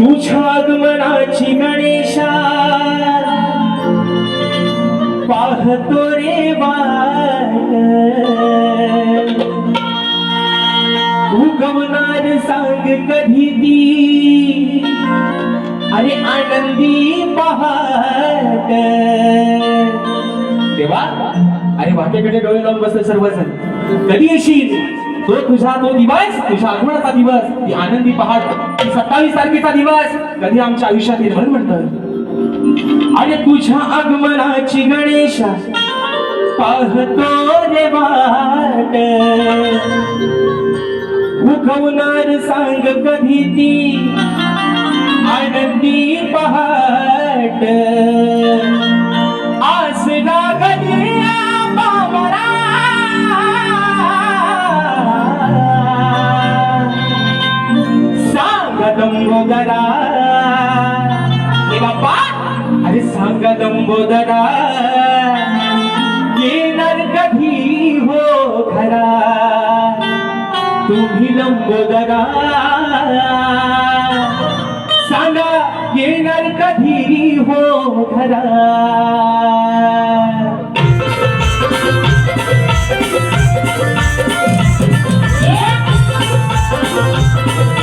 तुझ्या आगमनाची गणेशा. पाहतो रे वाट उगवणार सांग कधी ती? अरे आनंदी पहाट. तेव्हा अरे वाटेकडे डोळे लावून बसले सर्वजण. कधी येशील? तो तुझा तो दिवस. तुझ्या आगमनाचा दिवस ती आनंदी पहाट ती सत्तावीस तारखेचा दिवस. कधी आमच्या आयुष्यात येईल म्हणत अरे तुझ्या आगमनाची गणेशा पाहतो रे वाट. उगवणार सांग कधी ती? दंबोदरा ए बाप्पा अरे सांग दंबोदरा येणार कधी हो खरा. तुम्ही लंबोदरा सांगा येणार कधी हो खरा.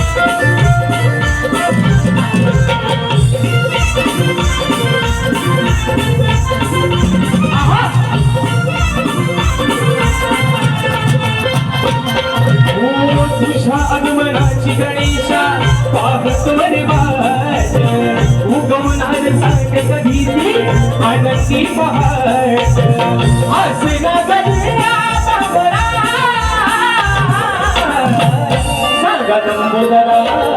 ओ तुझ्या आगमनाची गणेशा पाहतो रे वाट उगवणार सांग कधी ती आनंदी पहाट असे ना गल्या बाबरा सांगा नंबोदरा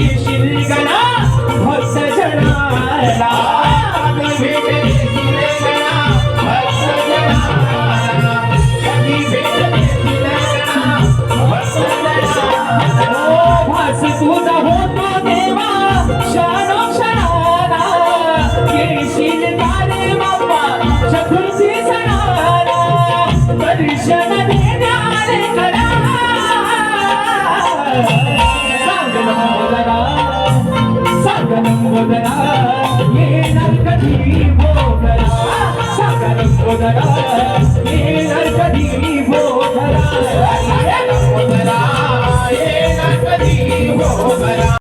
भेट देशील जणाला